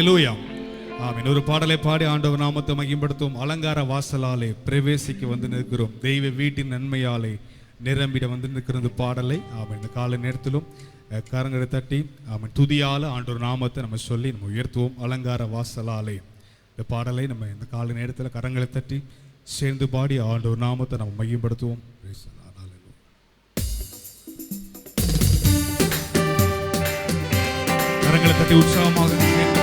ஹalleluya ஆமீன் ஒரு பாடலை பாடி ஆண்டவர் நாமத்தை மகிம்படுத்தும் அலங்கார வாசலாலே பிரவேசிக்க வந்து நிற்கிறோம். தெய்வ வீட்டின் நன்மையாலே நிரம்பிட வந்து நிற்கிற இந்த பாடலை ஆமாம் இந்த காலை நேரத்திலும் கரங்களை தட்டி ஆமாம் துதியால ஆண்டவர் நாமத்தை நம்ம சொல்லி நம்ம உயர்த்துவோம். அலங்கார வாசலாலே இந்த பாடலை நம்ம இந்த காலை நேரத்தில் கரங்களை தட்டி சேர்ந்து பாடி ஆண்டவர் நாமத்தை நம்ம மையப்படுத்துவோம் கரங்களை தட்டி உற்சாகமாக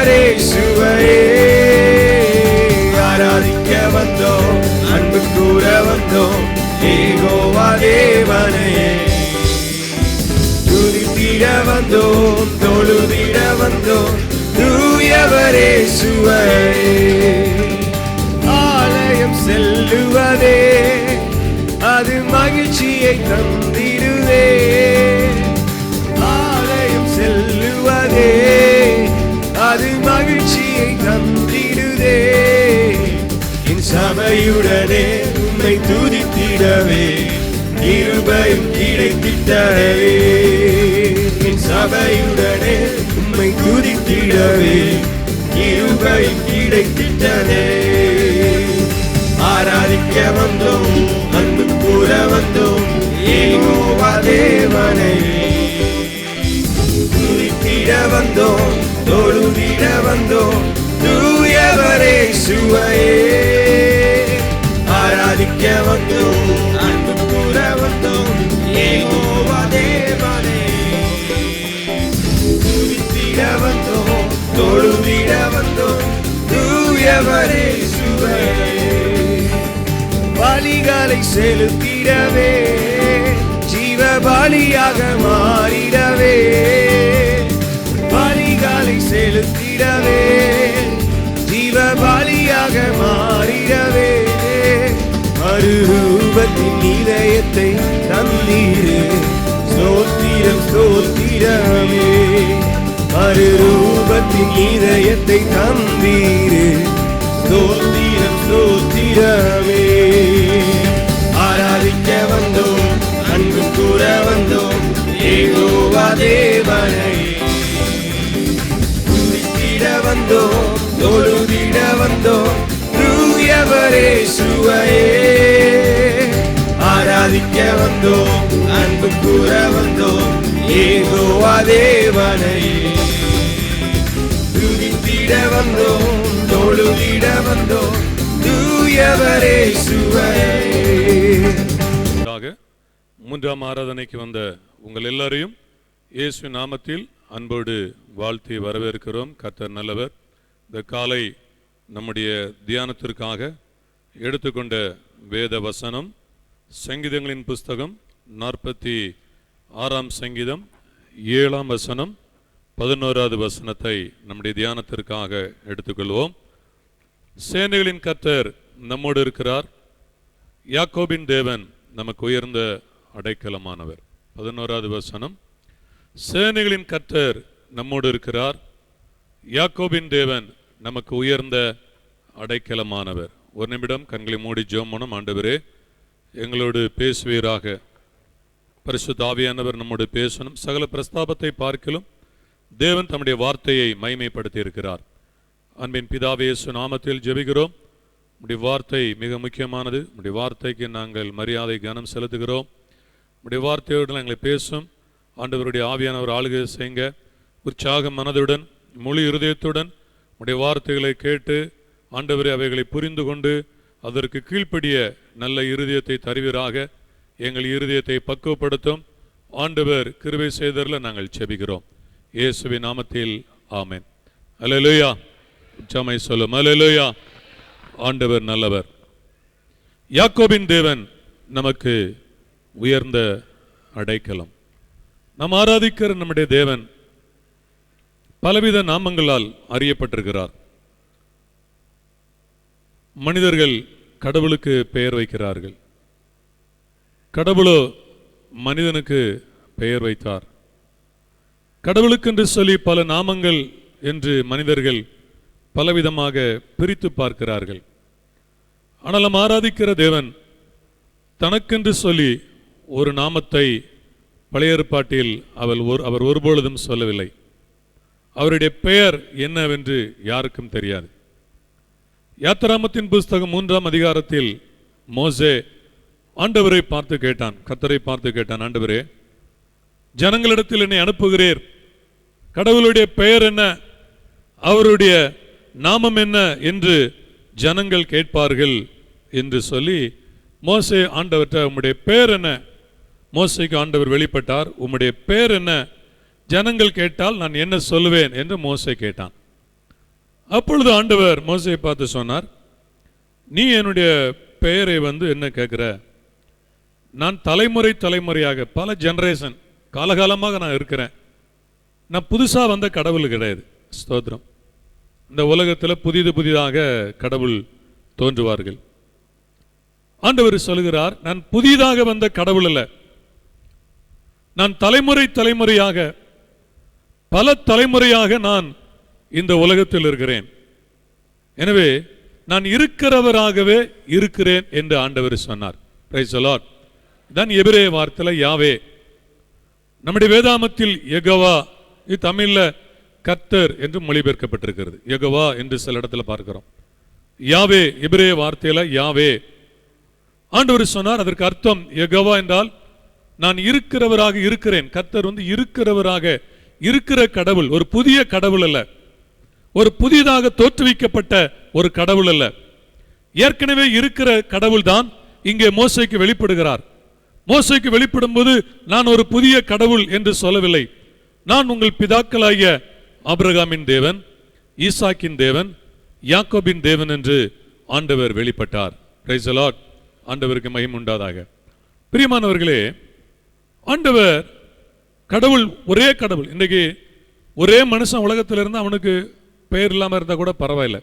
தூயவரே சுவையே ஆராதிக்க வந்தோம் அன்பு கூற வந்தோம் ஏகோவா தேவனையே துதித்திட வந்தோம் தொழுதிட வந்தோம் தூயவரே சுவை. ஆலயம் செல்லுவதே அது மகிழ்ச்சியை தந்திடுவே. ஆலயம் செல்லுவதே மகிழ்ச்சியை தந்திடுதே. என் சபையுடனே உன்னை துதித்திடவே. இருபையும் கிடைத்திட்டவே. என் சபையுடனே உம்மை துதித்திடவே. இருபையும் கிடைத்திட்டனே. ஆராதிக்க வந்தோம் அன்பு கூற வந்தோம் ஏகோவா தேவனை. சுவையே ஆராதிக்க வந்தோம் அன்பு கூற வந்தோம் ஏகோவா தேவனே துதித்திட வந்தோம் தொழுதிட வந்தோம் தூயவரே சுவையே பலிகளை செலுத்திடவே ஜீவ பலியாக மாறிடவே பலிகளை செலுத்திடவே பலியாக மாறிடவே. மறுரூபத்தின் நிலையத்தை தந்தீரே. ஸ்தோத்திரம் ஸ்தோத்திரமே. மறுரூபத்தின் இதயத்தை தந்தீரே. ஸ்தோத்திரம் ஸ்தோத்திரமே. சுவையே ஆராதிக்க வந்தோம் அன்பு கூற வந்தோம் ஏகோவா தேவனை துதித்திட வந்தோம் தொழுதிட வந்தோம் தூயவரே சுவையே மூன்றாம் ஆராதனைக்கு வந்த உங்கள் எல்லாரையும் இயேசு நாமத்தில் அன்போடு வாழ்த்தி வரவேற்கிறோம் கர்த்தர் நல்லவர் இந்த காலை நம்முடைய தியானத்திற்காக எடுத்துக்கொண்ட வேத வசனம் சங்கீதங்களின் புஸ்தகம் நாற்பத்தி ஆறாம் சங்கீதம் ஏழாம் வசனம் பதினோராவது வசனத்தை நம்முடைய தியானத்திற்காக எடுத்துக்கொள்வோம். சேனைகளின் கர்த்தர் நம்மோடு இருக்கிறார். யாக்கோபின் தேவன் நமக்கு உயர்ந்த அடைக்கலமானவர். பதினோராவது வசனம் சேனைகளின் கர்த்தர் நம்மோடு இருக்கிறார். யாக்கோபின் தேவன் நமக்கு உயர்ந்த அடைக்கலமானவர். ஒரு நிமிடம் கண்களை மூடி ஜோமனும் ஆண்டவரே எங்களோடு பேசுவீராக. பரிசு ஆவியானவர் நம்மோடு பேசணும். சகல பிரஸ்தாபத்தை பார்க்கலும் தேவன் தம்முடைய வார்த்தையை மைமைப்படுத்தி இருக்கிறார் அன்பின் பிதாவே இயேசு நாமத்தில் ஜெபிக்கிறோம். உடைய வார்த்தை மிக முக்கியமானது. உடைய வார்த்தைக்கு நாங்கள் மரியாதை கனம் செலுத்துகிறோம். உடைய வார்த்தையோடு எங்களை பேசும். ஆண்டவருடைய ஆவியானவர் ஆளுகை செய்யுங்க. உற்சாக மனதுடன் மொழி இருதயத்துடன் உடைய வார்த்தைகளை கேட்டு ஆண்டவரே அவைகளை புரிந்து கொண்டு அதற்கு கீழ்ப்படிய நல்ல இருதயத்தை தருவீராக. எங்கள் இருதயத்தை பக்குவப்படுத்தும். ஆண்டவர் கிருவை செய்தரில் நாங்கள் செபிக்கிறோம் இயேசுவி நாமத்தில் ஆமேன். அலலுயா உச்சமை சொல்லும். அலலுயா ஆண்டவர் நல்லவர். யாக்கோபின் தேவன் நமக்கு உயர்ந்த அடைக்கலம். நாம் ஆராதிக்கிற நம்முடைய தேவன் பலவித நாமங்களால் அறியப்பட்டிருக்கிறார். மனிதர்கள் கடவுளுக்கு பெயர் வைக்கிறார்கள். கடவுளோ மனிதனுக்கு பெயர் வைத்தார். கடவுளுக்கென்று சொல்லி பல நாமங்கள் என்று மனிதர்கள் பலவிதமாக பிரித்து பார்க்கிறார்கள். ஆனால் நாம் ஆராதிக்கிற தேவன் தனக்கென்று சொல்லி ஒரு நாமத்தை பழைய ஏற்பாட்டில் அவள் ஒரு அவர் ஒருபொழுதும் சொல்லவில்லை. அவருடைய பெயர் என்னவென்று யாருக்கும் தெரியாது. யாத்திராமத்தின் புஸ்தகம் மூன்றாம் அதிகாரத்தில் மோசே ஆண்டவரை பார்த்து கேட்டான். கத்தரை பார்த்து கேட்டான் ஆண்டவரே ஜனங்களிடத்தில் என்னை அனுப்புகிறீர். கடவுளுடைய பெயர் என்ன? அவருடைய நாமம் என்ன? என்று ஜனங்கள் கேட்பார்கள் என்று சொல்லி மோசே ஆண்டவர்கிட்ட உம்முடைய பெயர் என்ன? மோசைக்கு ஆண்டவர் வெளிப்பட்டார் உம்முடைய பெயர் என்ன? ஜனங்கள் கேட்டால் நான் என்ன சொல்லுவேன்? என்று மோசை கேட்டான். அப்பொழுது ஆண்டவர் மோசையை பார்த்து சொன்னார் நீ என்னுடைய பெயரை வந்து என்ன கேட்குற? நான் தலைமுறை தலைமுறையாக பல ஜெனரேஷன் காலகாலமாக நான் இருக்கிறேன். நான் புதுசாக வந்த கடவுள் கிடையாது. ஸ்தோத்திரம். இந்த உலகத்தில் புதிது புதிதாக கடவுள் தோன்றுவார்கள். ஆண்டவர் சொல்கிறார் நான் புதிதாக வந்த கடவுள் அல்ல. நான் தலைமுறை தலைமுறையாக பல தலைமுறையாக நான் இந்த உலகத்தில் இருக்கிறேன். எனவே நான் இருக்கிறவராகவே இருக்கிறேன் என்று ஆண்டவர் சொன்னார். பிரைஸ் தான் எபிரே வார்த்தையில் யாவே. நம்முடைய வேதாமத்தில் எகவா இது தமிழ்ல கத்தர் என்று மொழிபெயர்க்கப்பட்டிருக்கிறது. எகவா என்று சில இடத்துல பார்க்கிறோம். யாவே எபிரே வார்த்தையில யாவே. ஆண்டவர் சொன்னார் அதற்கு அர்த்தம் எகவா என்றால் நான் இருக்கிறவராக இருக்கிறேன். கத்தர் வந்து இருக்கிறவராக இருக்கிற கடவுள் ஒரு புதிய கடவுள் அல்ல. ஒரு புதிதாக தோற்றுவிக்கப்பட்ட ஒரு கடவுள் அல்ல. ஏற்கனவே இருக்கிற கடவுள் தான் இங்கே மோசைக்கு வெளிப்படுகிறார். மோசைக்கு வெளிப்படும்போது நான் ஒரு புதிய கடவுள் என்று சொல்லவில்லை. நான் உங்கள் பிதாக்களாகிய ஆபிரகாமின் தேவன் ஈசாக்கின் தேவன் யாக்கோபின் தேவன் என்று ஆண்டவர் வெளிப்பட்டார். ஆண்டவருக்கு மகிம் உண்டாதாக. பிரியமானவர்களே ஆண்டவர் கடவுள் ஒரே கடவுள். இன்னைக்கு ஒரே மனுஷன் உலகத்தில் இருந்து அவனுக்கு பெயர் இல்லாமல் இருந்தால் கூட பரவாயில்ல.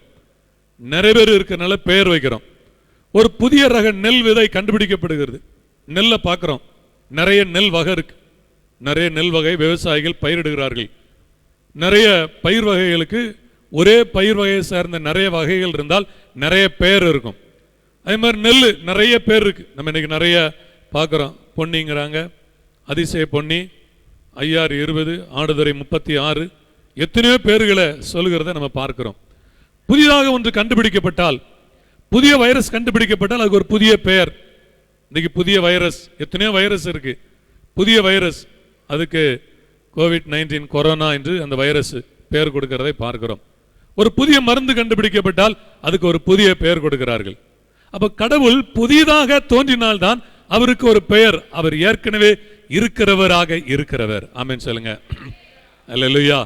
நிறைய பேர் இருக்கிறனால பெயர் வைக்கிறோம். ஒரு புதிய ரக நெல் விதை கண்டுபிடிக்கப்படுகிறது. நெல்லை பார்க்குறோம் நிறைய நெல் வகை இருக்கு. நிறைய நெல் வகை விவசாயிகள் பயிரிடுகிறார்கள். நிறைய பயிர் வகைகளுக்கு ஒரே பயிர் வகையை சேர்ந்த நிறைய வகைகள் இருந்தால் நிறைய பேர் இருக்கும். அதே மாதிரி நெல் நிறைய பேர் இருக்கு. நம்ம இன்னைக்கு நிறைய பார்க்குறோம் பொன்னிங்கிறாங்க. அதிசய பொன்னி ஐஆர் இருபது ஆடுதுறை முப்பத்தி ஆறு எத்தனையோ பேர்களை சொல்கிறத நம்ம பார்க்கிறோம். புதிதாக ஒன்று கண்டுபிடிக்கப்பட்டால் புதிய வைரஸ் கண்டுபிடிக்கப்பட்டால் அதுக்கு ஒரு புதிய பெயர். இன்னைக்கு புதிய வைரஸ் எத்தனையோ வைரஸ் இருக்கு. புதிய வைரஸ் அதுக்கு கோவிட் நைன்டீன் கொரோனா என்று அந்த வைரஸ் பெயர் கொடுக்கிறதை பார்க்கிறோம். ஒரு புதிய மருந்து கண்டுபிடிக்கப்பட்டால் அதுக்கு ஒரு புதிய பெயர் கொடுக்கிறார்கள். அப்போ கடவுள் புதிதாக தோன்றினால்தான் அவருக்கு ஒரு பெயர். அவர் ஏற்கனவே இருக்கிறவராக இருக்கிறவர். ஆமேன்னு சொல்லுங்க. அல்லேலூயா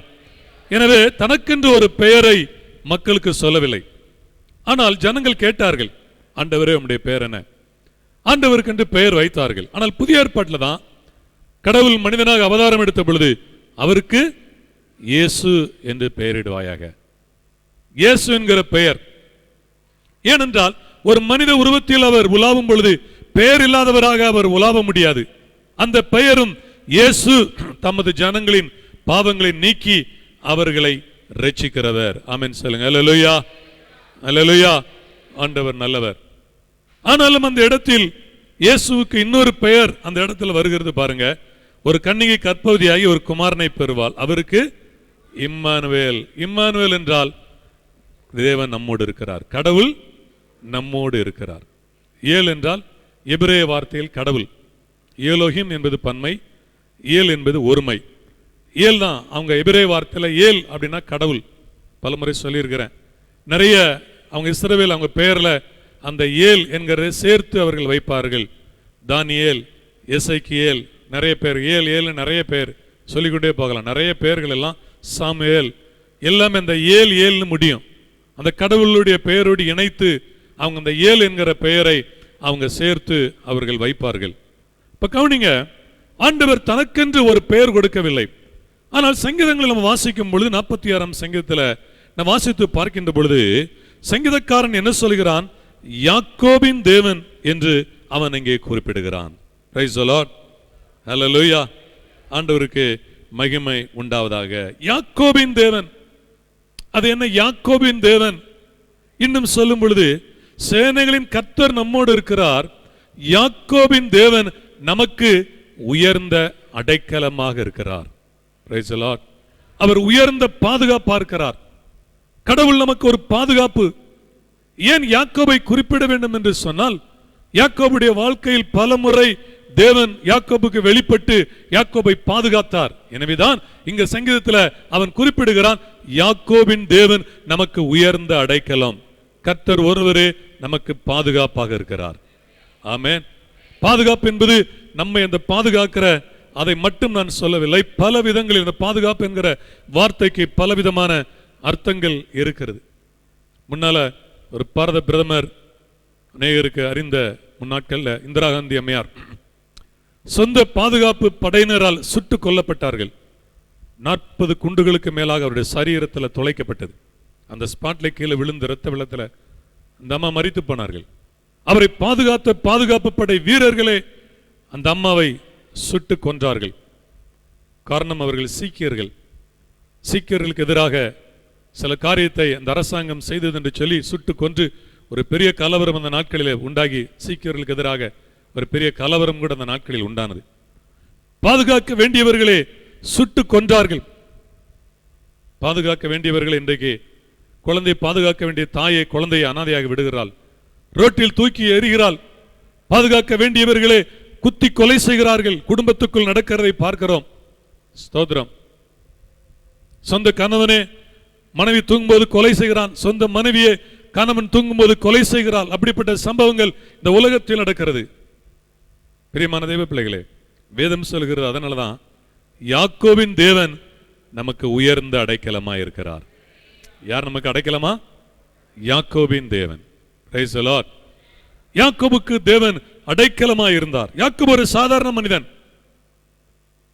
எனவே தனக்கென்று ஒரு பெயரை மக்களுக்கு சொல்லவில்லை. ஆனால் ஜனங்கள் கேட்டார்கள் ஆண்டவரே உடைய பெயர் என்ன? ஆண்டவருக்கென்று பெயர் வைத்தார்கள். ஆனால் புதிய ஏற்பாட்டில் தான் கடவுள் மனிதனாக அவதாரம் எடுத்த பொழுது அவருக்கு இயேசு என்று பெயரிடுவாயாக. இயேசு என்கிற பெயர். ஏனென்றால் ஒரு மனித உருவத்தில் அவர் உலாவும் பொழுது பெயர் இல்லாதவராக அவர் உலாவ முடியாது. அந்த பெயரும் இயேசு தமது ஜனங்களின் பாவங்களை நீக்கி அவர்களை ரட்சிக்கிறவர். ஆமென் சொல்லுங்க. அல்லேலூயா. அல்லேலூயா. ஆண்டவர் நல்லவர். ஆனாலும் அந்த இடத்தில் இயேசுவுக்கு இன்னொரு பெயர் அந்த இடத்துல வருகிறது பாருங்க. ஒரு கன்னிகை கற்பவதியாகி ஒரு குமாரனை பெறுவாள். அவருக்கு இம்மானுவேல். இம்மானுவேல் என்றால் தேவன் நம்மோடு இருக்கிறார். கடவுள் நம்மோடு இருக்கிறார். ஏல் என்றால் எபிரேய வார்த்தையில் கடவுள். ஏலோகிம் என்பது பன்மை ஏல் என்பது ஒருமை. ஏல் தான். அவங்க எபிரே வார்த்தையில் ஏல் அப்படின்னா கடவுள். பலமுறை சொல்லியிருக்கிறேன். நிறைய அவங்க இஸ்ரவேல் அவங்க பெயரில் அந்த ஏல் என்கிறத சேர்த்து அவர்கள் வைப்பார்கள். தானியேல் எசைக்கியேல் நிறைய பேர். ஏல் ஏல்னு நிறைய பேர். சொல்லிக்கொண்டே போகலாம். நிறைய பேர்கள் எல்லாம் சாமுவேல். எல்லாமே அந்த ஏல் ஏல்னு முடியும். அந்த கடவுளுடைய பெயரோடு இணைத்து அவங்க அந்த ஏல் என்கிற பெயரை அவங்க சேர்த்து அவர்கள் வைப்பார்கள். இப்ப கவனிங்க ஆண்டவர் தனக்கென்று ஒரு பெயர் கொடுக்கவில்லை. ஆனால் சங்கீதங்களை நம்ம வாசிக்கும் பொழுது நாற்பத்தி ஆறாம் சங்கீதத்தில் நம்ம வாசித்து பார்க்கின்ற பொழுது சங்கீதக்காரன் என்ன சொல்கிறான்? யாக்கோபின் தேவன் என்று அவன் இங்கே குறிப்பிடுகிறான். பிரைஸ் லார்ட் ஆண்டவருக்கு மகிமை உண்டாவதாக. யாக்கோபின் தேவன். அது என்ன? யாக்கோபின் தேவன். இன்னும் சொல்லும் பொழுது சேனைகளின் கத்தர் நம்மோடு இருக்கிறார். யாக்கோபின் தேவன் நமக்கு உயர்ந்த அடைக்கலமாக இருக்கிறார். அவர் உயர்ந்த பாதுகாப்பா இருக்கிறார் கடவுள் நமக்கு ஒரு பாதுகாப்பு. ஏன் யாக்கோபை குறிப்பிட வேண்டும் என்று சொன்னால் யாக்கோபுடைய வாழ்க்கையில் பலமுறை தேவன் யாக்கோபுக்கு வெளிப்பட்டு யாக்கோபை பாதுகாத்தார். எனவேதான் இங்க சங்கீதத்தில் அவன் குறிப்பிடுகிறான் யாக்கோபின் தேவன் நமக்கு உயர்ந்த அடைக்கலம். கர்த்தர் ஒருவரே நமக்கு பாதுகாப்பாக இருக்கிறார். ஆமென். பாதுகாப்பு என்பது நம்மை அந்த பாதுகாக்கிற அதை மட்டும் நான் சொல்லவில்லை. பல விதங்களில் இந்த பாதுகாப்பு என்கிற வார்த்தைக்கு பலவிதமான அர்த்தங்கள் இருக்கிறது. முன்னால ஒரு பாரத பிரதமர் அநேகருக்கு அறிந்த முன்னாட்கள்ல இந்திரா காந்தி அம்மையார் சொந்த பாதுகாப்பு படையினரால் சுட்டு கொல்லப்பட்டார்கள். நாற்பது குண்டுகளுக்கு மேலாக அவருடைய சரீரத்தில் துளைக்கப்பட்டது அந்த ஸ்பாட்ல கீழே விழுந்த இரத்த வெள்ளத்தில் அந்த அம்மா மறித்து போனார்கள். அவரை பாதுகாத்த பாதுகாப்பு படை வீரர்களே அந்த அம்மாவை சுட்டு கொன்றார்கள். காரணம் அவர்கள் சீக்கியர்கள். சீக்கியர்களுக்கு எதிராக சில காரியத்தை அந்த அரசாங்கம் செய்தது என்று சொல்லி சுட்டு கொன்று ஒரு பெரிய கலவரம் அந்த நாட்களில் உண்டாகி சீக்கியர்களுக்கு எதிராக ஒரு பெரிய கலவரம் கூட அந்த நாட்களில் உண்டானது. பாதுகாக்க வேண்டியவர்களே சுட்டு கொன்றார்கள். பாதுகாக்க வேண்டியவர்கள் இன்றைக்கு குழந்தை பாதுகாக்க வேண்டிய தாயை குழந்தையை அனாதையாக விடுகிறாள். ரோட்டில் தூக்கி எறிகிறாள். பாதுகாக்க வேண்டியவர்களே குத்தி கொலை செய்கிறார்கள். குடும்பத்துக்குள் நடக்கிறதை பார்க்கிறோம். ஸ்தோத்திரம். சொந்த கணவனே மனைவி தூங்கும்போது கொலை செய்கிறான். சொந்த மனைவியே கணவன் தூங்கும்போது கொலை செய்கிறாள். அப்படிப்பட்ட சம்பவங்கள் இந்த உலகத்தில் நடக்கிறது. பிரியமான தெய்வ பிள்ளைகளே வேதம் சொல்கிறது அதனாலதான் யாக்கோவின் தேவன் நமக்கு உயர்ந்த அடைக்கலமா இருக்கிறார். யார் நமக்கு அடைக்கலமா? யாக்கோபின் தேவன். யாக்கோபுக்கு தேவன் அடைக்கலமா இருந்தார் யாக்கோபு ஒரு சாதாரண மனிதன்.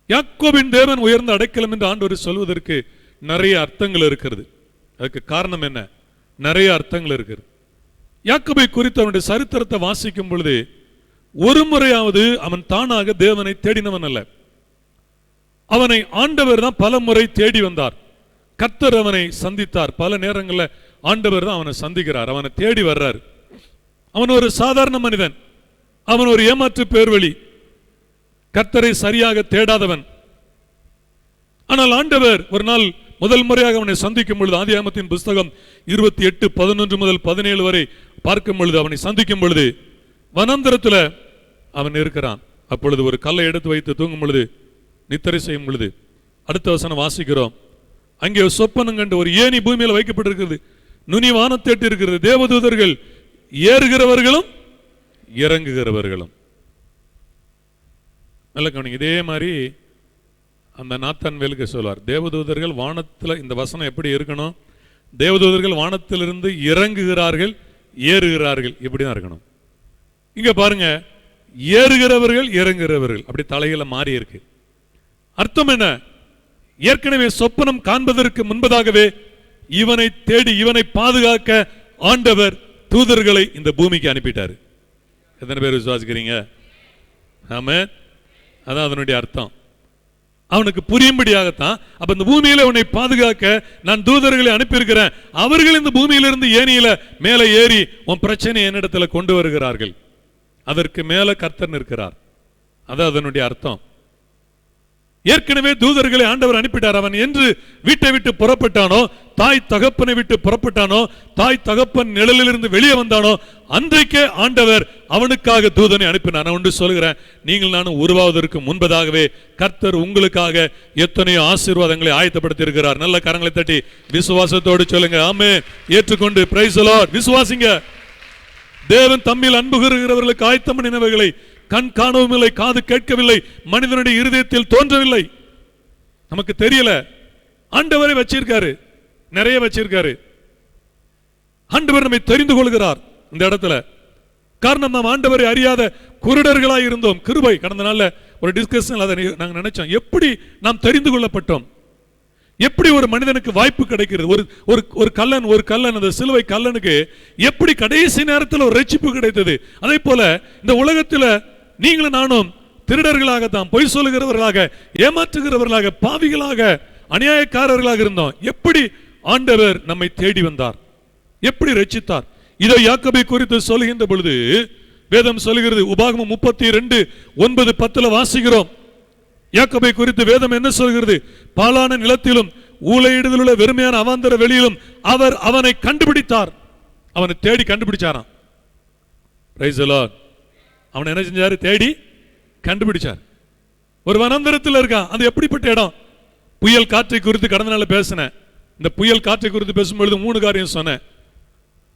யாக்கோபின் தேவன் உயர்ந்த அடைக்கலம் என்று ஆண்டவர் சொல்வதற்கு நிறைய அர்த்தங்கள் இருக்கிறது. அதுக்கு காரணம் என்ன? நிறைய அர்த்தங்கள் இருக்கிறது யாக்கோபை குறித்து அவனுடைய சரித்திரத்தை வாசிக்கும் பொழுது ஒரு முறையாவது அவன் தானாக தேவனை தேடினவன் அல்ல. அவனை ஆண்டவர் தான் பல முறை தேடி வந்தார். கத்தர் அவனை சந்தித்தார். பல நேரங்களில் ஆண்டவர் தான் அவனை சந்திக்கிறார். அவனை தேடி வர்றார். அவன் ஒரு சாதாரண மனிதன். அவன் ஒரு ஏமாற்று பேர்வழி. கர்த்தரை சரியாக தேடாதவன். ஆனால் ஆண்டவர் ஒரு நாள் முதல் முறையாக அவனை சந்திக்கும் பொழுது ஆதியாமத்தின் புஸ்தகம் இருபத்தி எட்டு பதினொன்று முதல் பதினேழு வரை பார்க்கும் பொழுது அவனை சந்திக்கும் பொழுது வனாந்தரத்தில் அவன் இருக்கிறான். அப்பொழுது ஒரு கல்லை எடுத்து வைத்து தூங்கும் பொழுது நித்திரை செய்யும் பொழுது அடுத்த வசனம் வாசிக்கிறோம். அங்கே ஒரு சொப்பனம் கண்டு ஒரு ஏணி பூமியில் வைக்கப்பட்டிருக்கிறது. நுனி வானத்தேட்டு இருக்கிறது தேவதூதர்கள் ஏறுகிறவர்களும் இறங்குகிறவர்களும். நல்ல கவனிங்க இதே மாதிரி அந்த நாத்தான் வேலுக்கு சொல்வார் தேவதூதர்கள் வானத்தில் இந்த வசனம் எப்படி இருக்கணும்? தேவதூதர்கள் வானத்திலிருந்து இறங்குகிறார்கள் ஏறுகிறார்கள். இப்படி தான் இருக்கணும். இங்க பாருங்க ஏறுகிறவர்கள் இறங்குகிறவர்கள். அப்படி தலையில மாறி இருக்கு. அர்த்தம் என்ன? ஏற்கனவே சொப்பனம் காண்பதற்கு முன்பதாகவே இவனை தேடி இவனை பாதுகாக்க ஆண்டவர் தூதர்களை இந்த பூமிக்கு அனுப்பிட்டாரு. எத்தனை பேர் விசுவாசிக்கிறீங்க? ஆமாம் அதான் அதனுடைய அர்த்தம். அவனுக்கு புரியும்படியாகத்தான் அப்ப இந்த பூமியில உன்னை பாதுகாக்க நான் தூதர்களை அனுப்பியிருக்கிறேன். அவர்கள் இந்த பூமியிலிருந்து ஏனியில மேலே ஏறி உன் பிரச்சனை என்னிடத்துல கொண்டு வருகிறார்கள். அதற்கு மேல கர்த்தர் நிற்கிறார். அது அதனுடைய அர்த்தம். ஏற்கனவே தூதர்களை ஆண்டவர் அனுப்பிட்டார் அவன் என்று வீட்டை விட்டு புறப்பட்டானோ தாய் தகப்பனை விட்டு புறப்பட்டானோ தாய் தகப்பன் நிழலிலிருந்து வெளியே வந்தானோ அன்றைக்கே ஆண்டவர் அவனுக்காக தூதனை அனுப்பினான் நான் ஒன்று சொல்கிறேன் நீங்கள் நானும் உருவாவதற்கு முன்பதாகவே கர்த்தர் உங்களுக்காக எத்தனையோ ஆசீர்வாதங்களை ஆயத்தப்படுத்தி இருக்கிறார் நல்ல கரங்களை தட்டி விசுவாசத்தோடு சொல்லுங்க ஆமே ஏற்றுக்கொண்டு பிரைசலோ விசுவாசிங்க. தேவன் தம்மில் அன்பு கூறுகிறவர்களுக்கு ஆயத்தம் நினைவுகளை கண் காணவும் இல்லை காது கேட்கவில்லை மனிதனுடைய இருதயத்தில் தோன்றவில்லை. நமக்கு தெரியல. ஆண்டவரை வச்சிருக்காரு. நிறைய வச்சிருக்காரு. ஆண்டவர் நம்மை தெரிந்து கொள்கிறார் இந்த இடத்துல. காரணம் நாம் ஆண்டவரை அறியாத குருடர்களாக இருந்தோம். கிருபை. கடந்த நாளில் ஒரு டிஸ்கஷன் அதை நாங்க நினைச்சோம். எப்படி நாம் தெரிந்து கொள்ளப்பட்டோம்? எப்படி ஒரு மனிதனுக்கு வாய்ப்பு கிடைக்கிறது? ஒரு ஒரு ஒரு கல்லன் ஒரு கல்லன் அந்த சிலுவை கல்லனுக்கு எப்படி கடைசி நேரத்தில் ஒரு ரட்சிப்பு கிடைத்தது? அதே போல இந்த உலகத்துல நீங்களும் நானும் திருடர்களாகத்தான் பொய் சொல்லுகிறவர்களாக ஏமாற்றுகிறவர்களாக பாவிகளாக அநியாயக்காரர்களாக இருந்தோம். எப்படி ஆண்டவர் நம்மை தேடி வந்தார்? எப்படி ரச்சித்தார் இதை யாக்கபை குறித்து சொல்லுகின்ற பொழுது வேதம் சொல்லுகிறது உபாகமம் முப்பத்தி ரெண்டு ஒன்பது பத்துல வாசிக்கிறோம். யாக்கபை குறித்து வேதம் என்ன சொல்கிறது? பாலான நிலத்திலும் ஊழையிடுதல் உள்ள வெறுமையான அவாந்தர வெளியிலும் அவர் அவனை கண்டுபிடித்தார். அவனை தேடி கண்டுபிடிச்சாராம். ரைசலான். அவனை என்ன செஞ்சாரு? தேடி கண்டுபிடிச்சார். ஒரு வனாந்தரத்தில் இருக்கான். அது எப்படிப்பட்ட இடம்? புயல் காற்றை குறித்து கடந்த நாள் பேசினேன் இந்த புயல் காற்றை குறித்து பேசும்பொழுது மூணு காரியம் சொன்னேன்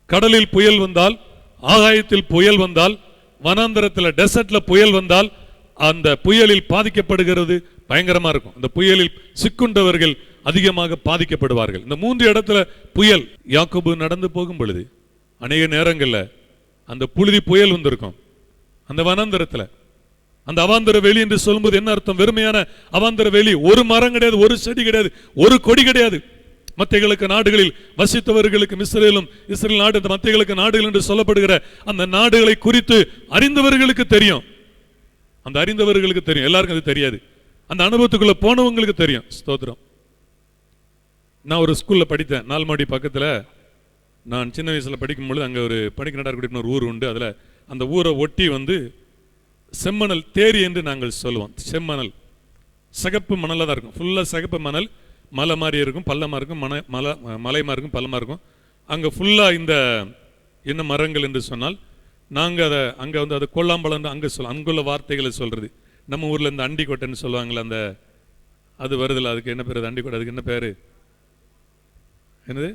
கடலில் புயல் வந்தால் ஆகாயத்தில் புயல் வந்தால் வனாந்தரத்தில் டெசர்ட்ல புயல் வந்தால் அந்த புயலில் பாதிக்கப்படுகிறது பயங்கரமா இருக்கும். அந்த புயலில் சிக்குண்டவர்கள் அதிகமாக பாதிக்கப்படுவார்கள். இந்த மூன்று இடத்துல புயல் யாக்கோபு நடந்து போகும் பொழுது அநேக நேரங்கள்ல அந்த புழுதி புயல் வந்திருக்கும். அந்த வனாந்தரத்தில். அந்த அவாந்தர வெளி என்று சொல்லும்போது என்ன அர்த்தம்? வெறுமையான அவாந்தர வெளி ஒரு மரம் கிடையாது ஒரு செடி கிடையாது ஒரு கொடி கிடையாது. மத்தியகளுக்கு நாடுகளில் வசித்தவர்களுக்கு இஸ்ரேலும் இஸ்ரேல் நாடு இந்த மத்தியகளுக்கு நாடுகள் என்று சொல்லப்படுகிற அந்த நாடுகளை குறித்து அறிந்தவர்களுக்கு தெரியும். அந்த அறிந்தவர்களுக்கு தெரியும். எல்லாருக்கும் அது தெரியாது. அந்த அனுபவத்துக்குள்ள போனவங்களுக்கு தெரியும். ஸ்தோத்திரம். நான் ஒரு ஸ்கூல்ல படித்தேன். நால்மாடி பக்கத்தில் நான் சின்ன வயசுல படிக்கும் பொழுது அங்கே ஒரு பணிக்கநடார்குடின்னு ஒரு ஊர் உண்டு. அதில் அந்த ஊரை ஒட்டி வந்து செம்மணல் தேரி என்று நாங்கள் சொல்லுவோம். செம்மணல். சிகப்பு மணலாக தான் இருக்கும். ஃபுல்லாக சிகப்பு மணல். மலை மாதிரி இருக்கும் பள்ளமாக இருக்கும் மன மலை மலைமா இருக்கும் பள்ளமாக இருக்கும். அங்கே ஃபுல்லாக இந்த என்ன மரங்கள் என்று சொன்னால் நாங்கள் அதை அங்கே வந்து அது கொல்லாம்பழம் அங்கே சொல்ல அங்குள்ள வார்த்தைகளை சொல்கிறது நம்ம ஊரில் இந்த அண்டிக்கோட்டைன்னு சொல்லுவாங்களே அந்த அது வருதில்ல அதுக்கு என்ன பேர் அது அண்டிக்கோட்டை அதுக்கு என்ன பேர்? என்னது?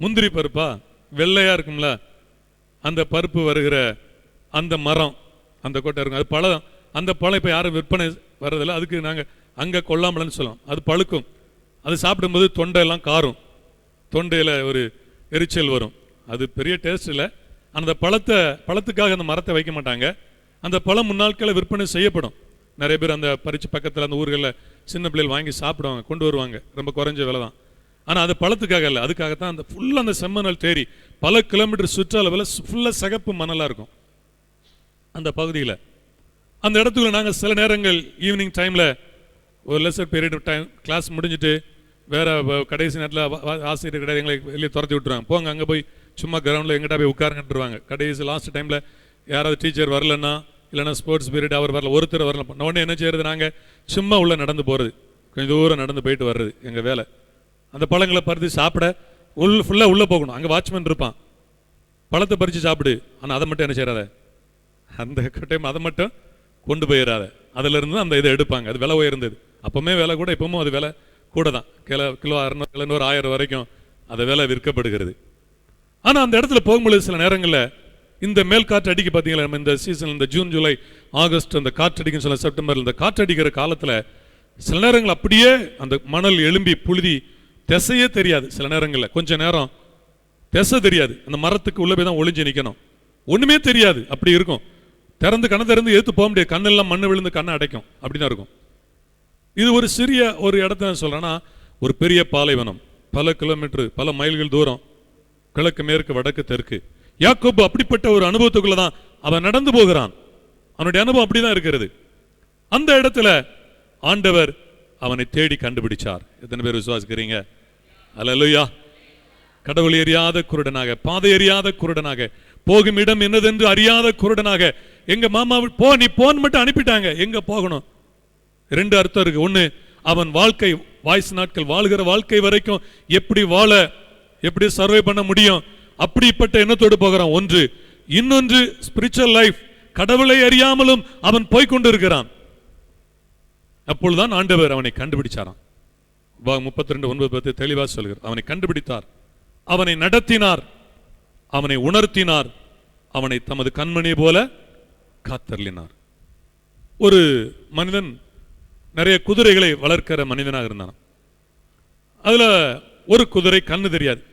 முந்திரி பருப்பா? வெள்ளையாக இருக்கும்ல. அந்த பருப்பு வருகிற அந்த மரம் அந்த கொட்டை இருக்கும். அது பழம். அந்த பழம் இப்போ யாரும் விற்பனை வர்றதில்ல. அதுக்கு நாங்கள் அங்கே கொல்லாமலன்னு சொல்லுவோம். அது பழுக்கும். அது சாப்பிடும்போது தொண்டையெல்லாம் காரும். தொண்டையில் ஒரு எரிச்சல் வரும். அது பெரிய டேஸ்ட் இல்லை. அந்த பழத்தை பழத்துக்காக அந்த மரத்தை வைக்க மாட்டாங்க. அந்த பழம் முன்னாட்களில் விற்பனை செய்யப்படும். நிறைய பேர் அந்த பறிச்சு பக்கத்தில் அந்த ஊர்களில் சின்ன பிள்ளைகள் வாங்கி சாப்பிடுவாங்க கொண்டு வருவாங்க. ரொம்ப குறைஞ்ச விலை தான் ஆனால் அது பழத்துக்காக இல்லை. அதுக்காகத்தான் அந்த ஃபுல்லாக அந்த செம்மணல் தேரி பல கிலோமீட்டர் சுற்றளவில் ஃபுல்லாக சிகப்பு மணலாக இருக்கும். அந்த பகுதியில். அந்த இடத்துக்குள்ள நாங்கள் சில நேரங்கள் ஈவினிங் டைமில் ஒரு லெசர் பீரியட் டைம் கிளாஸ் முடிஞ்சுட்டு வேறு கடைசி நேரத்தில் ஆசிரியர் கிடையாது எங்களை வெளியே துரத்தி விட்டுருவாங்க. போங்க அங்கே போய் சும்மா கிரவுண்டில் எங்கிட்ட போய் உட்காருங்கன்றுவாங்க கடைசி லாஸ்ட் டைமில் யாராவது டீச்சர் வரலன்னா இல்லைன்னா ஸ்போர்ட்ஸ் பீரியட் அவர் வரல ஒருத்தர் வரல. உடனே என்ன செய்யறது நாங்கள் சும்மா உள்ளே நடந்து போகிறது கொஞ்சம் தூரம் நடந்து போயிட்டு வர்றது எங்கள் வேலை. அந்த பழங்களை பறித்து சாப்பிட உள் ஃபுல்லாக உள்ளே போகணும். அங்கே வாட்ச்மேன் இருப்பான். பழத்தை பறித்து சாப்பிடு. ஆனால் அதை மட்டும் என்ன செய்யறாத அந்த டைம் அதை மட்டும் கொண்டு போயிடாத அதுல இருந்து அந்த இதை எடுப்பாங்க. அது விலை உயர்ந்தது. அப்பவுமே விலை கூட இப்பவும் அது விலை கூட தான் கிலோ கிலோ அறுநூறு எழுநூறு ஆயிரம் வரைக்கும் அதை விலை விற்கப்படுகிறது. ஆனால் அந்த இடத்துல போகும்பொழுது சில நேரங்களில் இந்த மேல் காற்று அடிக்க பார்த்தீங்களா நம்ம இந்த சீசன் இந்த ஜூன் ஜூலை ஆகஸ்ட் அந்த காற்று அடிக்கும் சில செப்டம்பர் இந்த காற்று அடிக்கிற காலத்துல சில நேரங்கள் அப்படியே அந்த மணல் எழும்பி புழுதி திசையே தெரியாது சில நேரங்களில். கொஞ்ச நேரம் திசை தெரியாது. அந்த மரத்துக்கு உள்ளே போய் தான் ஒளிஞ்சு நிக்கணும். ஒண்ணுமே தெரியாது. அப்படி இருக்கும். திறந்து கண்ணை திறந்து எடுத்து போக முடியாது. கண்ணெல்லாம் மண்ணு விழுந்து கண்ணை அடைக்கும். அப்படின்னா இருக்கும். இது ஒரு சிறிய ஒரு இடத்த நான் ஒரு பெரிய பாலைவனம். பல கிலோமீட்டர் பல மைல்கள் தூரம். கிழக்கு மேற்கு வடக்கு தெற்கு. யாக்கோபு அப்படிப்பட்ட ஒரு அனுபவத்துக்குள்ள தான் அவன் நடந்து போகிறான். அவனுடைய அனுபவம் அப்படிதான் இருக்கிறது. அந்த இடத்துல ஆண்டவர் அவனை தேடி கண்டுபிடிச்சார். எத்தனை பேர் விசுவாசிக்கிறீங்க? அலலுயா கடவுள் எறியாத குருடனாக பாதை எறியாத குருடனாக போகும் இடம் என்னதென்று அறியாத குருடனாக எங்க மாமாவு போ நீ போன் மட்டும் அனுப்பிட்டாங்க எங்க போகணும்? ரெண்டு அர்த்தம் இருக்கு. ஒண்ணு அவன் வாழ்க்கை வாய்ஸ் நாட்கள் வாழ்கிற வாழ்க்கை வரைக்கும் எப்படி வாழ எப்படி சர்வை பண்ண முடியும் அப்படிப்பட்ட எண்ணத்தோடு போகிறான். ஒன்று இன்னொன்று ஸ்பிரிச்சுவல் லைஃப் கடவுளை அறியாமலும் அவன் போய்கொண்டிருக்கிறான் அப்பொழுதுதான் ஆண்டவர் அவனை கண்டுபிடிச்சாராம். முப்பத்தி ரெண்டு ஒன்பது பத்து தெளிவா சொல்கிறார் அவனை கண்டுபிடித்தார். அவனை நடத்தினார். அவனை உணர்த்தினார். அவனை தமது கண்மணி போல காத்தர்லினார் ஒரு மனிதன் நிறைய குதிரைகளை வளர்க்கிற மனிதனாக இருந்தான். அதுல ஒரு குதிரை கண்ணு தெரியாது.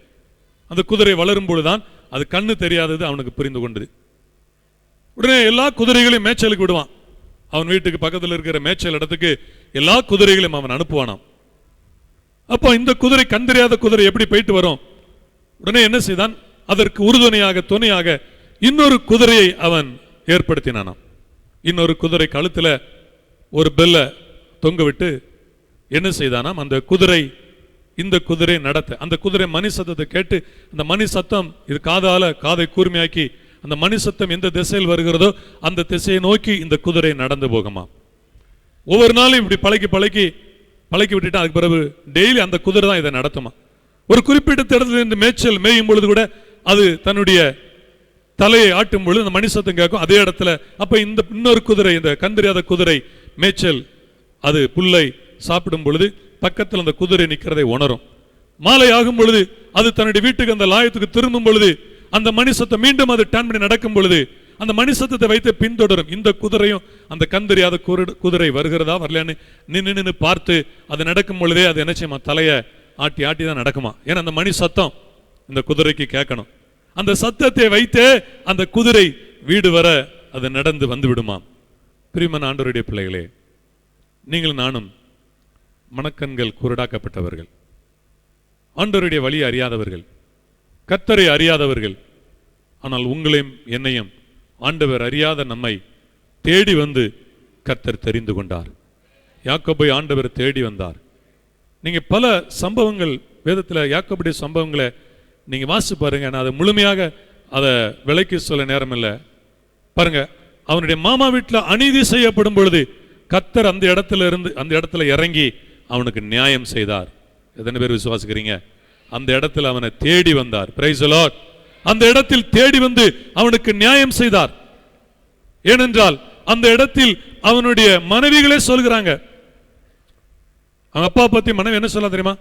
அந்த குதிரை வளரும் பொழுதுதான் அது கண்ணு தெரியாதது அவனுக்கு புரிந்து கொண்டது. உடனே எல்லா குதிரைகளையும் மேய்ச்சலுக்கு விடுவான். அவன் வீட்டுக்கு பக்கத்தில் இருக்கிற மேய்ச்சல் இடத்துக்கு எல்லா குதிரைகளையும் அவன் அனுப்புவானான் அப்போ இந்த குதிரை கண்டறியாத குதிரை எப்படி போயிட்டு வரும்? உடனே என்ன செய்தான்? அதற்கு உறுதுணையாக துணையாக இன்னொரு குதிரையை அவன் ஏற்படுத்தினானாம். இன்னொரு குதிரை கழுத்துல ஒரு பெல்ல தொங்க விட்டு என்ன செய்தானாம்? அந்த குதிரை இந்த குதிரை நடத்த அந்த குதிரை மணி சத்தத்தை கேட்டு அந்த மணி சத்தம் இது காதால காதை கூர்மையாக்கி அந்த மணி சத்தம் எந்த திசையில் வருகிறதோ அந்த திசையை நோக்கி இந்த குதிரை நடந்து போகுமா ஒவ்வொரு நாளும் இப்படி பழகி பழகி மலைக்கு விட்டுட்டு அதுக்கு பிறகு டெய்லி அந்த குதிரை தான் இதை நடத்துமா? ஒரு குறிப்பிட்ட இடத்துல இந்த மேய்ச்சல் மேயும் பொழுது கூட அது தன்னுடைய தலையை ஆட்டும் பொழுது அந்த மணி சத்தம் கேட்கும். அதே இடத்துல அப்ப இந்த இன்னொரு குதிரை இந்த கந்தறியாத குதிரை மேய்ச்சல் அது புல்லை சாப்பிடும் பொழுது பக்கத்தில் அந்த குதிரை நிற்கிறதை உணரும். மாலை ஆகும் பொழுது அது தன்னுடைய வீட்டுக்கு அந்த லாயத்துக்கு திரும்பும் பொழுது அந்த மணி சத்தம் மீண்டும் அது டேன் பண்ணி நடக்கும் பொழுது அந்த மணி சத்தத்தை வைத்து பின்தொடரும். இந்த குதிரையும் அந்த கந்தறியாத குதிரை வருகிறதா வரலையான்னு நின்னு நின்னு பார்த்து அது நடக்கும் பொழுதே அது என்ன செய்யுமா? தலையை ஆட்டி ஆட்டி தான் நடக்குமா? ஏன்னா அந்த மணி சத்தம் இந்த குதிரைக்கு கேட்கணும். அந்த சத்தத்தை வைத்தே அந்த குதிரை வீடு வர அது நடந்து வந்து விடுமாம் பிரிமன் ஆண்டோருடைய பிள்ளைகளே நீங்கள் நானும் மணக்கண்கள் குருடாக்கப்பட்டவர்கள். ஆண்டோருடைய வழி அறியாதவர்கள். கத்தரை அறியாதவர்கள். ஆனால் உங்களையும் என்னையும் ஆண்டவர் அறியாத நம்மை தேடி வந்து கர்த்தர் தெரிந்து கொண்டார். யாக்கோபை ஆண்டவர் தேடி வந்தார். நீங்கள் பல சம்பவங்கள் வேதத்தில் யாக்கோபுடைய சம்பவங்களை நீங்கள் வாசிச்சு பாருங்க. நான் அதை முழுமையாக அதை விலைக்கு சொல்ல நேரம் இல்லை பாருங்க அவனுடைய மாமா வீட்டில் அநீதி செய்யப்படும் பொழுது கத்தர் அந்த இடத்துல இருந்து அந்த இடத்துல இறங்கி அவனுக்கு நியாயம் செய்தார். எத்தனை பேர் விசுவாசிக்கிறீங்க? அந்த இடத்துல அவனை தேடி வந்தார். பிரைஸ் அந்த இடத்தில் தேடி வந்து அவனுக்கு நியாயம் செய்தார். ஏனென்றால் அந்த இடத்தில் அவனுடைய மனைவிகளே சொல்கிறாங்க. அவங்க அப்பா பத்தி மனைவி என்ன சொல்ல தெரியுமா?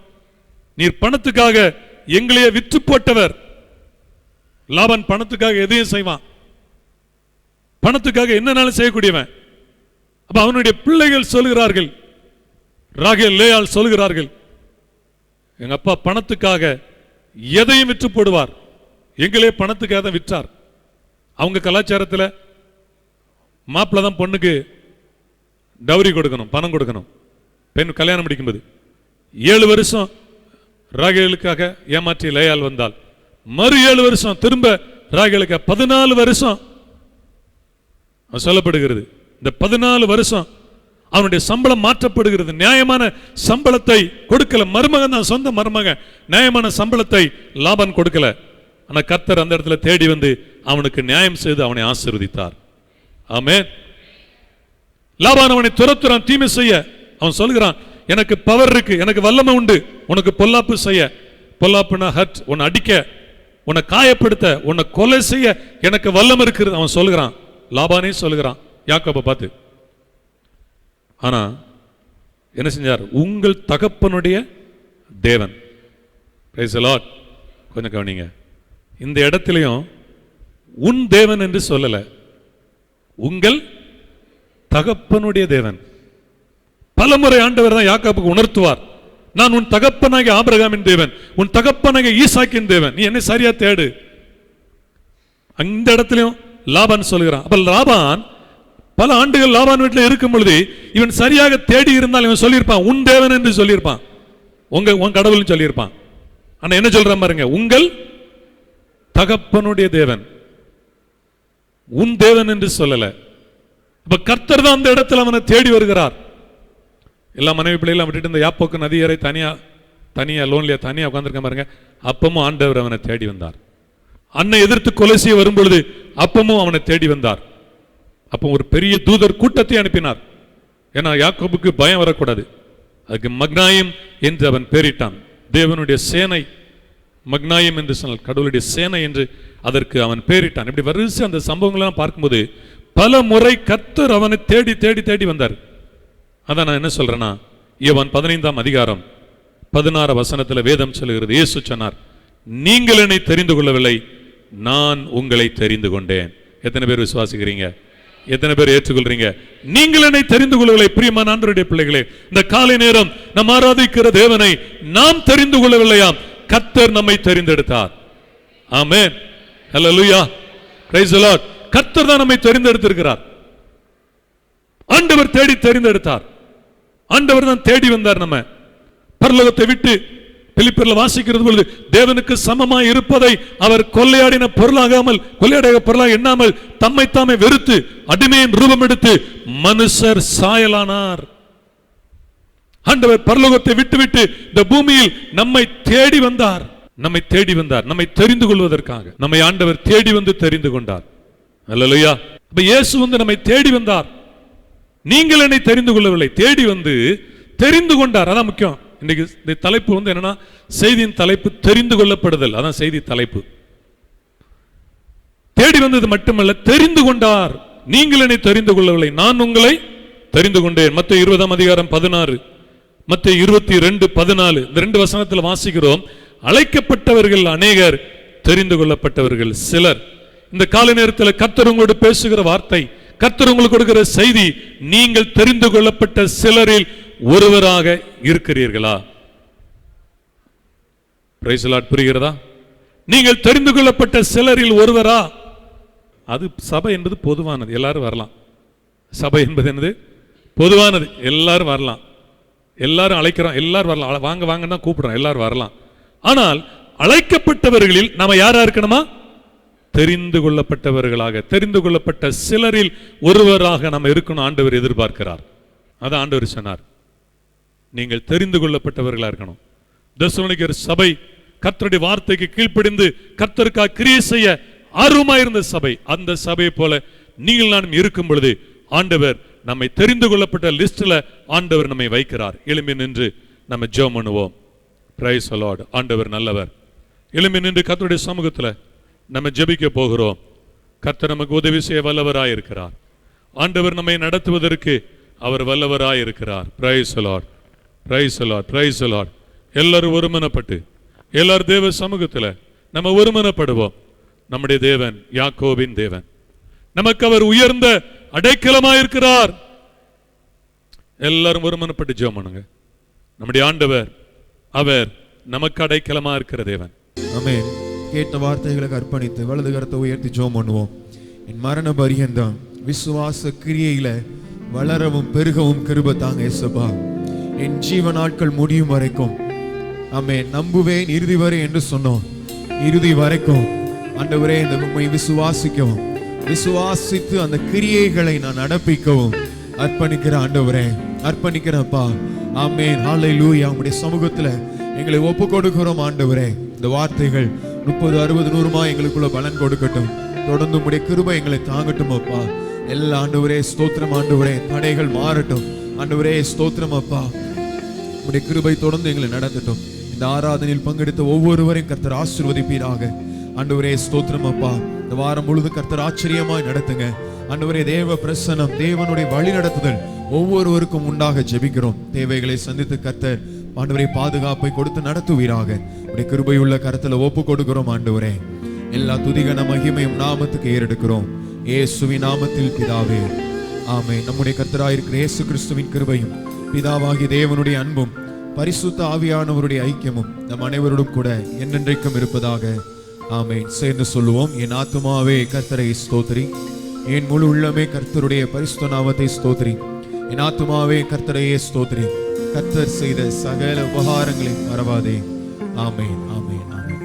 நீர் பணத்துக்காக எங்களையே விற்று போட்டவர் லாபன் பணத்துக்காக எதையும் செய்வான். பணத்துக்காக என்னனாலும் செய்யக்கூடியவன். அப்ப அவனுடைய பிள்ளைகள் சொல்கிறார்கள். ராகேல் லேயால் சொல்கிறார்கள். எங்க அப்பா பணத்துக்காக எதையும் விற்று போடுவார். எங்களே பணத்துக்காக தான் விற்றார். அவங்க கலாச்சாரத்துல மாப்பிள்ளை தான் பொண்ணுக்கு டவுரி கொடுக்கணும் பணம் கொடுக்கணும். பெண் கல்யாணம் முடிக்கும்போது ஏழு வருஷம் ராகேலுக்காக ஏமாற்றி லயால் வந்தால் மறு ஏழு வருஷம் திரும்ப ராகேலுக்கு பதினாலு வருஷம் சொல்லப்படுகிறது. இந்த பதினாலு வருஷம் அவனுடைய சம்பளம் மாற்றப்படுகிறது. நியாயமான சம்பளத்தை கொடுக்கல. மருமகன் தான் சொந்த மருமகன். நியாயமான சம்பளத்தை லாபன் கொடுக்கல. ஆனா கர்த்தர் அந்த இடத்துல தேடி வந்து அவனுக்கு நியாயம் செய்து அவனை ஆசீர்வதித்தார். ஆமே லாபான் அவனை துரத்துறான் தீமை செய்ய. அவன் சொல்கிறான் எனக்கு பவர் இருக்கு எனக்கு வல்லமை உண்டு. உனக்கு பொல்லாப்பு செய்ய. பொல்லாப்புனா ஹட் உன்னை அடிக்க உன்னை காயப்படுத்த உன்னை கொலை செய்ய எனக்கு வல்லம் இருக்கிறது அவன் சொல்கிறான் லாபானே சொல்கிறான் யாக்கப்ப பார்த்து. ஆனா என்ன செஞ்சார்? உங்கள் தகப்பனுடைய தேவன். கொஞ்சம் கவனிங்க. இந்த இடத்திலையும் உன் தேவன் என்று சொல்லல. உங்கள் தகப்பனுடைய தேவன். பலமுறை ஆண்டவர் தான் யாக்காப்புக்கு உணர்த்துவார். நான் உன் தகப்பனாகிய ஆபிரகாமின் தேவன் உன் தகப்பனாகிய ஈசாக்கின் தேவன். நீ என்ன சரியா தேடு. அந்த இடத்துலயும் லாபான் சொல்கிறான் அப்ப லாபான் பல ஆண்டுகள் லாபான் வீட்டில் இருக்கும் பொழுது இவன் சரியாக தேடி இருந்தால் இவன் சொல்லியிருப்பான். உன் தேவன் என்று சொல்லியிருப்பான். உங்க உன் கடவுள்னு சொல்லியிருப்பான். ஆனா என்ன சொல்றான் பாருங்க. உங்கள் தகப்பனுடைய தேவன். உன் தேவன் என்று சொல்லல. இப்ப கர்த்தர் தான் அந்த இடத்துல அவனை தேடி வருகிறார். எல்லா மனைவி பிள்ளைகளும் விட்டுட்டு இந்த யாப்போக்கு நதியரை தனியா தனியா லோன்லியா தனியா உட்காந்துருக்க பாருங்க. அப்பமும் ஆண்டவர் அவனை தேடி வந்தார். அன்னை எதிர்த்து கொலை செய்ய வரும் பொழுது அப்பமும் அவனை தேடி வந்தார். அப்போ ஒரு பெரிய தூதர் கூட்டத்தை அனுப்பினார். ஏன்னா யாக்கோபுக்கு பயம் வரக்கூடாது. அதுக்கு மக்னாயிம் என்று அவன் பேரிட்டான். தேவனுடைய சேனை மக்னாயம் என்று சொன்னால் கடவுளுடைய சேனை என்று அதற்கு அவன் பெயரிட்டான். இப்படி வரிசை அந்த சம்பவங்கள்லாம் பார்க்கும்போது பல முறை கத்தர் அவனை தேடி தேடி தேடி வந்தார். அதான் நான் என்ன சொல்றேன்னா இவன் பதினைந்தாம் அதிகாரம் பதினாறு வசனத்துல வேதம் சொல்லுகிறது. இயேசு சொன்னார் நீங்கள் என்னை தெரிந்து கொள்ளவில்லை நான் உங்களை தெரிந்து கொண்டேன். எத்தனை பேர் விசுவாசிக்கிறீங்க? எத்தனை பேர் ஏற்றுக்கொள்றீங்க? நீங்கள் என்னை தெரிந்து கொள்ளவில்லை பிரியமான ஆண்டவருடைய பிள்ளைகளே. இந்த காலை நேரம் நம் ஆராதிக்கிற தேவனை நாம் தெரிந்து கொள்ளவில்லையாம். கத்தர் நம்மை தெரிந்தெடுத்தார். ஆமே ஹலோ லூயா கத்தர் கர்த்தர் தான் நம்மை தெரிந்தெடுத்திருக்கிறார். ஆண்டவர் தேடி தெரிந்தெடுத்தார். ஆண்டவர் தான் தேடி வந்தார் நம்ம. பரலோகத்தை விட்டு பிலிப்பியர்ல வாசிக்கிறது பொழுது தேவனுக்கு சமமாய் இருப்பதை அவர் கொள்ளையாடின பொருளாகாமல் கொள்ளையாடிய பொருளாக எண்ணாமல் தம்மை தாமே வெறுத்து அடிமையின் ரூபம் எடுத்து மனுஷர் சாயலானார். ஆண்டவர் பரலோகத்தை விட்டுவிட்டு இந்த பூமியில் நம்மை தேடி வந்தார். நம்மை தேடி வந்தார். நம்மை தெரிந்து கொள்வதற்காக. நம்மை ஆண்டவர் தேடி வந்து தெரிந்து கொண்டார். அல்லலையா. அப்ப இயேசு வந்து நம்மை தேடி வந்தார். நீங்கள் என்னை தெரிந்து கொள்ளவில்லை. தேடி வந்து தெரிந்து கொண்டார். அதான் முக்கியம். இன்னைக்கு இந்த தலைப்பு வந்து என்னன்னா செய்தியின் தலைப்பு தெரிந்து கொள்ளப்படுதல். அதான் செய்தி தலைப்பு. தேடி வந்தது மட்டுமல்ல தெரிந்து கொண்டார். நீங்கள் என்னை தெரிந்து கொள்ளவில்லை. நான் உங்களை தெரிந்து கொண்டேன். மற்ற இருபதாம் அதிகாரம் பதினாறு. மத்த இருபத்தி ரெண்டு பதினாலு இந்த ரெண்டு வசனத்தில் வாசிக்கிறோம். அழைக்கப்பட்டவர்கள் அநேகர் தெரிந்து கொள்ளப்பட்டவர்கள் சிலர். இந்த காலை நேரத்தில் கர்த்தர் உங்களோட பேசுகிற வார்த்தை கர்த்தர் உங்களுக்கு கொடுக்கிற செய்தி நீங்கள் தெரிந்து கொள்ளப்பட்ட சிலரில் ஒருவராக இருக்கிறீர்களா? புரிகிறதா? நீங்கள் தெரிந்து கொள்ளப்பட்ட சிலரில் ஒருவரா? அது சபை என்பது பொதுவானது எல்லாரும் வரலாம். சபை என்பது என்னது? பொதுவானது எல்லாரும் வரலாம். எல்லாரும் அழைக்கிறோம் எல்லாரும் வரலாம். வாங்க வாங்க தான் கூப்பிடுறோம். எல்லாரும் வரலாம். ஆனால் அழைக்கப்பட்டவர்களில் நாம யாரா இருக்கணுமா? தெரிந்து கொள்ளப்பட்டவர்களாக தெரிந்து கொள்ளப்பட்ட சிலரில் ஒருவராக நம்ம இருக்கணும் ஆண்டவர் எதிர்பார்க்கிறார். அதான் ஆண்டவர் சொன்னார். நீங்கள் தெரிந்து கொள்ளப்பட்டவர்களா இருக்கணும். தசுவனிகர் சபை கர்த்தருடைய வார்த்தைக்கு கீழ்ப்படிந்து கர்த்தருக்காக கிரியை செய்ய ஆர்வமா இருந்த சபை. அந்த சபையை போல நீங்கள் நானும் இருக்கும் பொழுது ஆண்டவர் நம்மை தெரிந்து கொள்ளப்பட்ட லிஸ்ட்ல ஆண்டவர் நம்மை வைக்கிறார். எளிமை நின்று நம்ம ஜெபம் பண்ணுவோம். பிரைஸ் அலாட் ஆண்டவர் நல்லவர். எளிமை நின்று கத்தருடைய சமூகத்துல நம்ம ஜெபிக்க போகிறோம். கர்த்தர் நமக்கு உதவி செய்ய வல்லவராய் இருக்கிறார் ஆண்டவர் நம்மை நடத்துவதற்கு அவர் வல்லவராய் இருக்கிறார் praise the Lord praise the Lord praise the Lord எல்லாரும் ஒருமனப்பட்டு எல்லாரும் தேவ சமூகத்துல நம்ம ஒருமனப்படுவோம். நம்முடைய தேவன் யாக்கோவின் தேவன். நமக்கு அவர் உயர்ந்த அடைக்கலமாயிருக்கிறார். எல்லாரும் ஒருமனப்பட்டு ஜெபம் பண்ணுங்க. நம்முடைய ஆண்டவர் அவர் நமக்கு அடைக்கலமா இருக்கிற தேவன். அமே கேட்ட வார்த்தைகளுக்கு அர்ப்பணித்து வலது கரத்தை உயர்த்தி ஜோம் பண்ணுவோம். என் மரண பரியந்தம் விசுவாச கிரியையில வளரவும் பெருகவும் கிருப தாங்க இயேசுபா என் ஜீவ நாட்கள் முடியும் வரைக்கும். அமே நம்புவேன் இறுதி வரை என்று சொன்னோம். இறுதி வரைக்கும். ஆண்டவரே இந்த உண்மை விசுவாசிக்கவும். விசுவாசித்து அந்த கிரியைகளை நான் நடப்பிக்கவும் அர்ப்பணிக்கிற ஆண்டவரே அர்ப்பணிக்கிறப்பா ஆமென். லூயா உங்களுடைய சமூகத்துல எங்களை ஒப்பு கொடுக்கிறோம் ஆண்டவரே. இந்த வார்த்தைகள் முப்பது அறுபது நூறுமா எங்களுக்குள்ள பலன் கொடுக்கட்டும். தொடர்ந்து உம்முடைய கிருபை எங்களை தாங்கட்டும் அப்பா. எல்லா ஆண்டவரே ஸ்தோத்திரம் ஆண்டவரே. தடைகள் மாறட்டும். ஆண்டவரே ஸ்தோத்திரம் அப்பா. உடைய கிருபை தொடர்ந்து எங்களை நடத்தட்டும். இந்த ஆராதனையில் பங்கெடுத்த ஒவ்வொருவரையும் கர்த்தர் ஆசிர்வதிப்பீராக. அன்றுவரே ஸ்தோத்திரம் அப்பா. இந்த வாரம் முழுது கர்த்தர் ஆச்சரியமாய் நடத்துங்க. அன்றுவரே தேவ பிரசனம் தேவனுடைய வழி நடத்துதல் ஒவ்வொருவருக்கும் உண்டாக ஜெபிக்கிறோம். தேவைகளை சந்தித்து கர்த்தர் ஆண்டவரே பாதுகாப்பை கொடுத்து நடத்துவீராக. உடைய கிருபையுள்ள கருத்துல ஒப்பு கொடுக்கிறோம் ஆண்டவரே. எல்லா துதிகன மகிமையும் நாமத்துக்கு ஏறெடுக்கிறோம். ஏசுவி நாமத்தில் பிதாவே. ஆமே நம்முடைய கர்த்தராயிருக்கிற இயேசு கிறிஸ்துவின் கிருபையும் பிதாவாகிய தேவனுடைய அன்பும் பரிசுத்த ஆவியானவருடைய ஐக்கியமும் நம் அனைவரோடும் கூட என்னென்றைக்கும் இருப்பதாக ஆமேன். சேர்ந்து சொல்லுவோம் என் ஆத்மாவே கர்த்தரை ஸ்தோத்திரி. என் முழு உள்ளமே கர்த்தருடைய பரிசுத்த நாமத்தை ஸ்தோத்திரி. என் ஆத்மாவே கர்த்தரையே ஸ்தோத்திரி. கர்த்தர் செய்த சகல உபகாரங்களை மறவாதே. ஆமேன் ஆமென்.